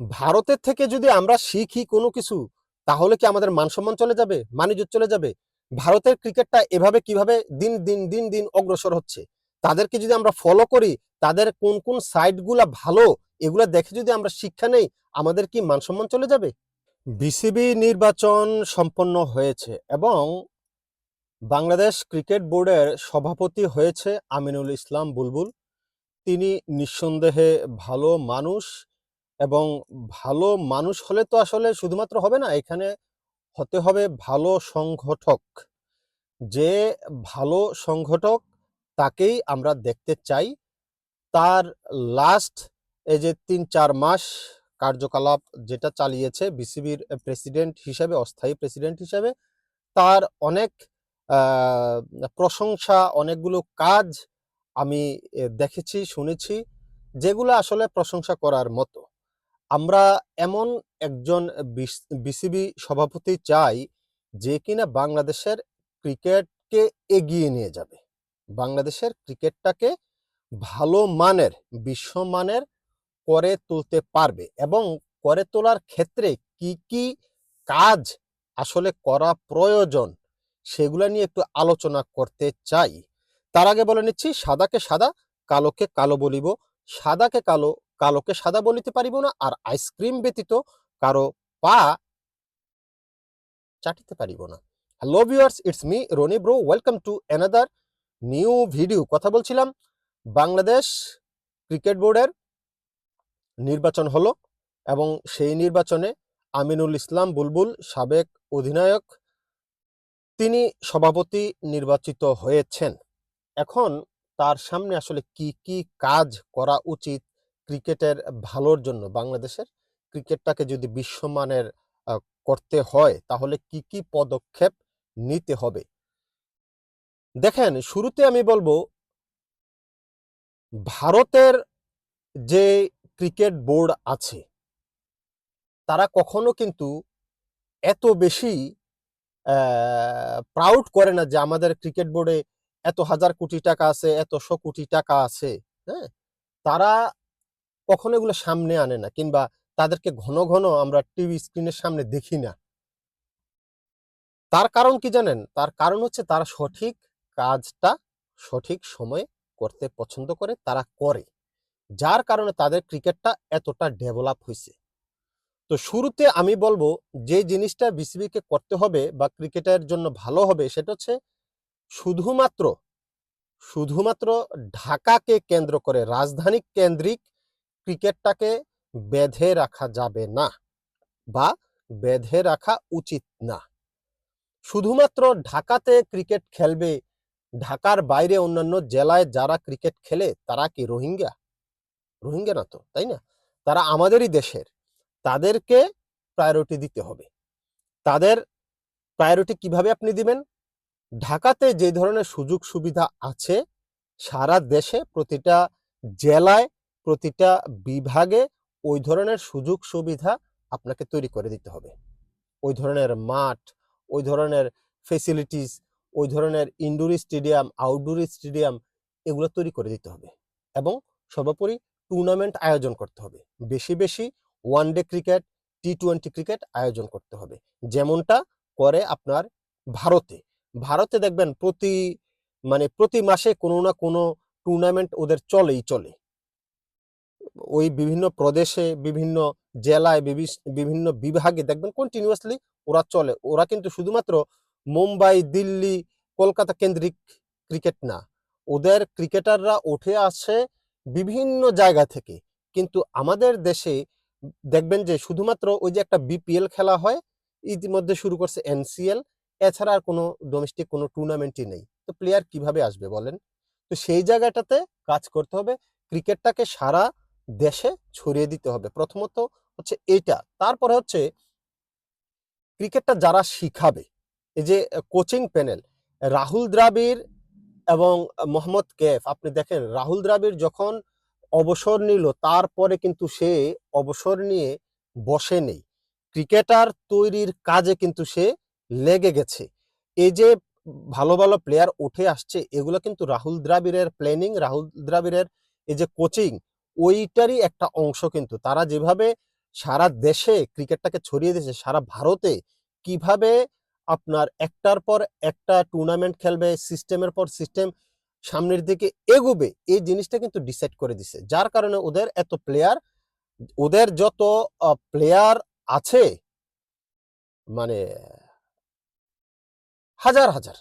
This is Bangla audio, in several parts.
ভারতের থেকে যদি আমরা শিখি কোনো কিছু, তাহলে কি আমাদের মান সম্মান চলে যাবে? মানিজ্য চলে যাবে? ভারতের ক্রিকেটটা এভাবে কীভাবে দিন দিন দিন দিন অগ্রসর হচ্ছে? তাদেরকে যদি আমরা ফলো করি, তাদের কোন কোন সাইটগুলা ভালো, এগুলা দেখে যদি আমরা শিক্ষা নেই, আমাদের কি মান সম্মান চলে যাবে? বিসিবি নির্বাচন সম্পন্ন হয়েছে এবং বাংলাদেশ ক্রিকেট বোর্ডের সভাপতি হয়েছে আমিনুল ইসলাম বুলবুল। তিনি নিঃসন্দেহে ভালো মানুষ। এবং ভালো মানুষ হলে তো আসলে শুধুমাত্র হবে না, এখানে হতে হবে ভালো সংগঠক। যে ভালো সংগঠক তাকেই আমরা দেখতে চাই। তার লাস্ট এই যে তিন চার মাস কার্যকলাপ যেটা চালিয়েছে বিসিবির প্রেসিডেন্ট হিসেবে, অস্থায়ী প্রেসিডেন্ট হিসেবে, তার অনেক প্রশংসা, অনেকগুলো কাজ আমি দেখেছি, শুনেছি, যেগুলো আসলে প্রশংসা করার মতো। আমরা এমন একজন বিসিবি সভাপতি চাই যে কিনা বাংলাদেশের ক্রিকেটকে এগিয়ে নিয়ে যাবে। বাংলাদেশের ক্রিকেটটাকে ভালো মানের বিশ্বমানের করে তুলতে পারবে এবং করে তোলার ক্ষেত্রে কি কি কাজ আসলে করা প্রয়োজন সেগুলা নিয়ে একটু আলোচনা করতে চাই। তার আগে বলে নিচ্ছি, সাদাকে সাদা, কালোকে কালো বলিব, সাদাকে কালো কালোকে সাদা বলিতে পারিব না, আর আইসক্রিম ব্যতীত কারও পা চাটিতে পারিব না। Hello viewers it's me Roni bro welcome to another new video কথা বলছিলাম, বাংলাদেশ ক্রিকেট বোর্ডের নির্বাচন হলো এবং সেই নির্বাচনে আমিনুল ইসলাম বুলবুল সাবেক অধিনায়ক, তিনি সভাপতি নির্বাচিত হয়েছেন। এখন তার সামনে আসলে কি কি কাজ করা উচিত? ক্রিকেটের ভালোর জন্য বাংলাদেশের ক্রিকেটটাকে যদি বিশ্বমানের করতে হয়, তাহলে কি কি পদক্ষেপ নিতে হবে? দেখেন, শুরুতে আমি বলব, ভারতের যে ক্রিকেট বোর্ড আছে, তারা কখনো কিন্তু এত বেশি প্রাউড করে না যে আমাদের ক্রিকেট বোর্ডে এত হাজার কোটি টাকা আছে, এত শো কোটি টাকা আছে হ্যাঁ? তারা কখনো এগুলো সামনে আনে না কিংবা তাদেরকে ঘন ঘন আমরা টিভি স্ক্রিনের সামনে দেখি না। তার কারণ কি জানেন? তার কারণ হচ্ছে তারা সঠিক কাজটা সঠিক সময়ে করতে পছন্দ করে, তারা করে। যার কারণে তাদের ক্রিকেটটা এতটা ডেভেলপ হয়েছে তো শুরুতে আমি বলব যে জিনিসটা বিসিবিকে করতে হবে বা ক্রিকেটের জন্য ভালো হবে সেটা হচ্ছে শুধুমাত্র শুধুমাত্র ঢাকাকে কেন্দ্র করে, রাজধানী কেন্দ্রিক ক্রিকেটটাকে বেঁধে রাখা যাবে না বা বেঁধে রাখা উচিত না। শুধুমাত্র ঢাকাতে ক্রিকেট খেলবে, ঢাকার বাইরে অন্যান্য জেলায় যারা ক্রিকেট খেলে তারা কি রোহিঙ্গা? রোহিঙ্গা না তো, তাই না? তারা আমাদেরই দেশের, তাদেরকে প্রায়োরিটি দিতে হবে। তাদের প্রায়োরিটি কীভাবে আপনি দিবেন? ঢাকাতে যে ধরনের সুযোগ সুবিধা আছে, সারা দেশে প্রতিটা জেলায় প্রতিটা বিভাগে ওই ধরনের সুযোগ সুবিধা আপনাকে তৈরি করে দিতে হবে। ওই ধরনের মাঠ, ওই ধরনের ফেসিলিটিস ওই ধরনের ইনডোর স্টেডিয়াম আউটডোর স্টেডিয়াম এগুলো তৈরি করে দিতে হবে এবং সর্বোপরি টুর্নামেন্ট আয়োজন করতে হবে। বেশি বেশি one day cricket T twenty cricket আয়োজন করতে হবে। যেমনটা করে আপনার ভারতে। ভারতে দেখবেন প্রতি মানে প্রতি মাসে কোনো না কোনো টুর্নামেন্ট ওদের চলেই চলে। ওই বিভিন্ন প্রদেশে, বিভিন্ন জেলায় বিভিন্ন বিভাগে দেখবেন কন্টিনিউয়াসলি ওরা চলে। ওরা কিন্তু শুধুমাত্র মুম্বাই, দিল্লি, কলকাতা কেন্দ্রিক ক্রিকেট না। ওদের ক্রিকেটাররা উঠে আসে বিভিন্ন জায়গা থেকে। কিন্তু আমাদের দেশে দেখবেন যে শুধুমাত্র ওই যে একটা বিপিএল খেলা হয়, ইতিমধ্যে শুরু করছে এনসিএল এছাড়া আর কোনো ডোমেস্টিক কোনো টুর্নামেন্টই নেই। তো প্লেয়ার কীভাবে আসবে বলেন? তো সেই জায়গাটাতে কাজ করতে হবে। ক্রিকেটটাকে সারা দেশে ছড়িয়ে দিতে হবে। প্রথমত হচ্ছে এটা। তারপরে হচ্ছে ক্রিকেটটা যারা শিখাবে, এই যে কোচিং প্যানেল, রাহুল দ্রাবিড় এবং মোহাম্মদ কেফ, আপনি দেখেন রাহুল দ্রাবিড় যখন অবসর নিল, তারপরে কিন্তু সে অবসর নিয়ে বসে নেই। ক্রিকেটার তৈরির কাজে কিন্তু সে লেগে গেছে। এই যে ভালো ভালো প্লেয়ার উঠে আসছে, এগুলো কিন্তু রাহুল দ্রাবিড়ের প্ল্যানিং রাহুল দ্রাবিড়ের এই যে কোচিং ওইটারই একটা অংশ কিন্তু। তারা যেভাবে সারা দেশে ক্রিকেটটাকে ছড়িয়ে দিয়েছে, সারা ভারতে কীভাবে আপনার একটার পর একটা টুর্নামেন্ট খেলবে সিস্টেমের পর সিস্টেম সামনের দিকে এগোবে, এই জিনিসটা কিন্তু ডিসাইড করে দিছে। যার কারণে ওদের এত প্লেয়ার ওদের যত প্লেয়ার আছে মানে হাজার হাজার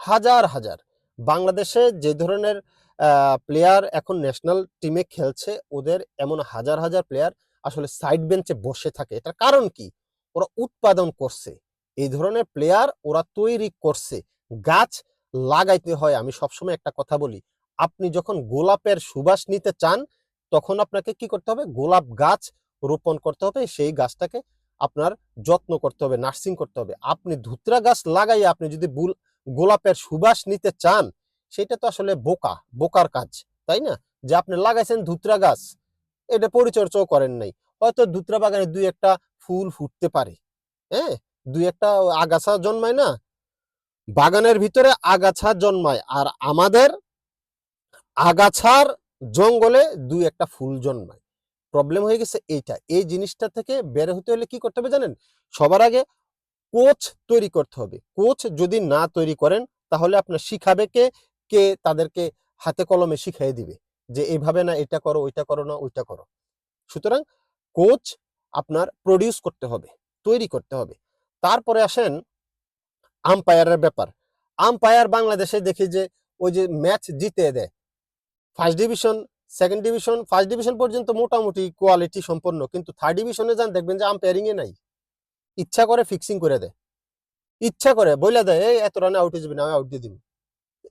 হাজার হাজার। বাংলাদেশে যে ধরনের প্লেয়ার এখন ন্যাশনাল টিমে খেলছে। ওদের এমন হাজার হাজার প্লেয়ার আসলে সাইড বেঞ্চে বসে থাকে। এটার কারণ কি? ওরা উৎপাদন করছে। এই ধরনের প্লেয়ার ওরা তৈরি করছে। গাছ লাগাইতে হয়। আমি সবসময় একটা কথা বলি, আপনি যখন গোলাপের সুবাস নিতে চান, তখন আপনাকে কি করতে হবে? গোলাপ গাছ রোপণ করতে হবে। সেই গাছটাকে আপনার যত্ন করতে হবে নার্সিং করতে হবে। আপনি ধুতরা গাছ লাগাইয়া আপনি যদি গোলাপের সুবাস নিতে চান সেটা তো আসলে বোকা, বোকার কাজ, তাই না? যে আপনি লাগাইছেন ধুতরা গাছ, এটা পরিচর্যাও করেন নাই। হয়তো ধুতরা বাগানে দুই একটা ফুল ফুটতে পারে হ্যাঁ? দুই একটা আগাছা জন্মায় না? বাগানের ভিতরে আগাছা জন্মায়, আর আমাদের আগাছার জঙ্গলে দুই একটা ফুল জন্মায়। প্রবলেম হয়ে গেছে এইটা। এই জিনিসটা থেকে বের হতে হলে কি করতে হবে জানেন? সবার আগে কোচ তৈরি করতে হবে। কোচ যদি না তৈরি করেন, তাহলে আপনার শিখাবে কে কে তাদেরকে হাতে কলমে শিখাই দিবে যে এইভাবে না, এটা করো, ওইটা করো না, ওইটা করো। সুতরাং কোচ আপনার প্রডিউস করতে হবে, তৈরি করতে হবে। তারপরে আসেন আম্পায়ারের ব্যাপার। আম্পায়ার বাংলাদেশে দেখি যে ওই যে ম্যাচ জিতে দেয়। First division second division first division পর্যন্ত মোটামুটি কোয়ালিটি সম্পন্ন, কিন্তু থার্ড ডিভিশনে যান, দেখবেন যে আম্পায়ারিং এ নাই। ইচ্ছা করে ফিক্সিং করে দেয়। ইচ্ছা করে, বইলা দেয়, এই এত রানে আউট হয়ে যাবে না, আমি আউট দিয়ে দিব।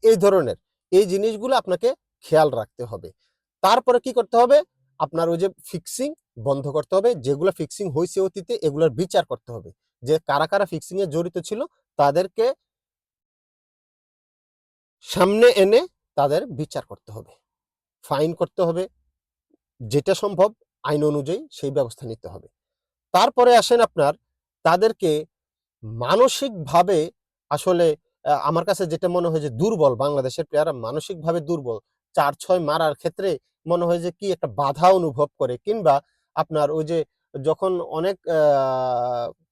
এই ধরনের। এই জিনিসগুলো আপনাকে খেয়াল রাখতে হবে। তারপরে কি করতে হবে? আপনার ওই যে ফিক্সিং বন্ধ করতে হবে। যেগুলো ফিক্সিং হয়েছে অতীতে, এগুলোর বিচার করতে হবে। যে কারা কারা ফিক্সিং এ জড়িত ছিল, তাদেরকে সামনে এনে তাদের বিচার করতে হবে। ফাইন করতে হবে। যেটা সম্ভব, আইন অনুযায়ী সেই ব্যবস্থা নিতে হবে। তারপরে আসেন আপনার, তাদেরকে মানসিকভাবে আসলে আমার কাছে যেটা মনে হয় যে দুর্বল বাংলাদেশের প্লেয়াররা মানসিকভাবে দুর্বল। চার ছয় মারার ক্ষেত্রে মনে হয় যে কি একটা বাধা অনুভব করে কিংবা আপনার ওই যে যখন অনেক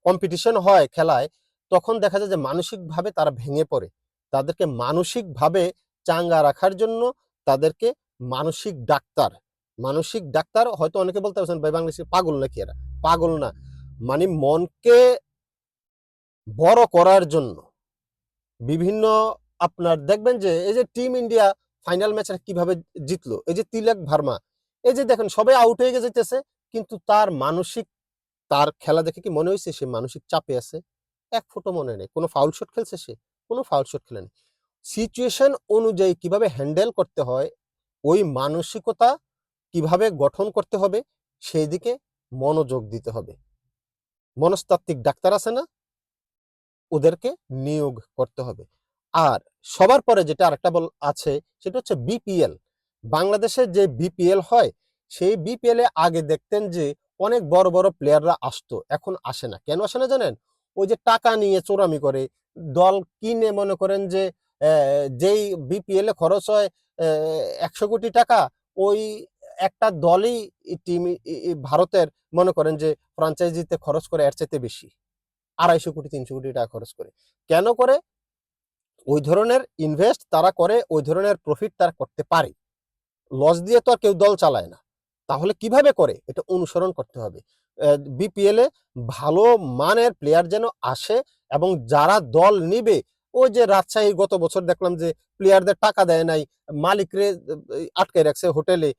কম্পিটিশন হয় খেলায়, তখন দেখা যায় যে মানসিকভাবে তারা ভেঙে পড়ে। তাদেরকে মানসিকভাবে চাঙ্গা রাখার জন্য তাদেরকে মানসিক ডাক্তার। মানসিক ডাক্তার হয়তো অনেকে বলতে পারছেন, ভাই বাংলাদেশে পাগল নাকি এরা? পাগল না। মানে মনকে বড় করার জন্য বিভিন্ন আপনার দেখবেন যে, এই যে টিম ইন্ডিয়া ফাইনাল ম্যাচে কীভাবে জিতলো, এই যে তিলক ভার্মা, এই যে দেখেন সবাই আউট হয়ে যেতেছে, কিন্তু তার মানসিক, তার খেলা দেখে কি মনে হয়েছে? সে মানসিক চাপে আছে, এক ফোটো মনে নেই, কোনো ফাউল শট খেলছে সে? কোনো ফাউল শট খেলেনি। সিচুয়েশন অনুযায়ী কীভাবে হ্যান্ডেল করতে হয়, ওই মানসিকতা কীভাবে গঠন করতে হবে সেই দিকে মনোযোগ দিতে হবে। মনস্তাত্ত্বিক ডাক্তার আছে না? ওদেরকে নিয়োগ করতে হবে। আর সবার পরে যেটা আরেকটা বল আছে, সেটা হচ্ছে বিপিএল বাংলাদেশে যে বিপিএল হয়, সেই বিপিএল এ আগে দেখতেন যে অনেক বড় বড় প্লেয়াররা আসতো, এখন আসে না। কেন আসে না জানেন? ওই যে টাকা নিয়ে চোরামি করে, দল কিনে মনে করেন যে যেই বিপিএল এ খরচ হয় একশো কোটি টাকা, ওই একটা দলই টিম ভারতের মনে করেন যে ফ্রাঞ্চাইজিতে খরচ করে এর চাইতে বেশি। আড়াইশো কোটি, তিনশো কোটি টাকা খরচ করে। কেন করে? ওই ধরনের ইনভেস্ট তারা করে, ওই ধরনের প্রফিট তারা করতে পারে। লস দিয়ে তো আর কেউ দল চালায় না। তাহলে কীভাবে করে? এটা অনুসরণ করতে হবে। বিপিএল এ ভালো মানের প্লেয়ার যেন আসে এবং যারা দল নিবে, ওই যে রাজশাহী গত বছর দেখলাম যে প্লেয়ারদের টাকা দেয় নাই, মালিকরে আটকে রাখছে হোটেলে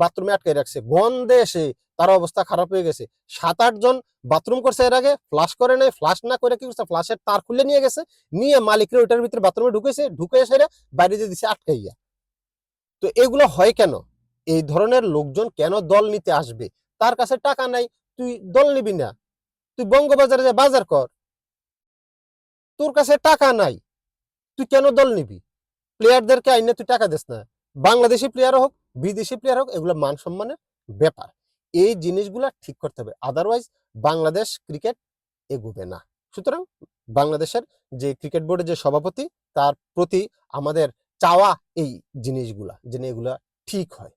বাথরুমে আটকে রাখছে। গন্ধে এসে তার অবস্থা খারাপ হয়ে গেছে। সাত আট জন বাথরুম করছে এর আগে, ফ্লাশ করে নাই ফ্লাশ না করে কি করছে, ফ্লাশের তার খুলে নিয়ে গেছে, নিয়ে মালিকরে ওইটার ভিতরে বাথরুমে ঢুকেছে, ঢুকে এসে বাইরে দিয়ে দিছে আটকাইয়া। তো এগুলো হয় কেন? এই ধরনের লোকজন কেন দল নিতে আসবে? তার কাছে টাকা নাই, তুই দল নিবি না। তুই বঙ্গবাজারে যে, বাজার কর। তোর কাছে টাকা নাই, তুই কেন দল নিবি? প্লেয়ারদেরকে আইনে তুই টাকা দিস না। বাংলাদেশি প্লেয়ার হোক বিদেশি প্লেয়ার হোক, এগুলো মান সম্মানের ব্যাপার। এই জিনিসগুলো ঠিক করতে হবে আদারওয়াইজ বাংলাদেশ ক্রিকেট এগোবে না। সুতরাং বাংলাদেশের যে ক্রিকেট বোর্ডের যে সভাপতি, তার প্রতি আমাদের চাওয়া এই জিনিসগুলা, যেন এগুলা ঠিক হয়।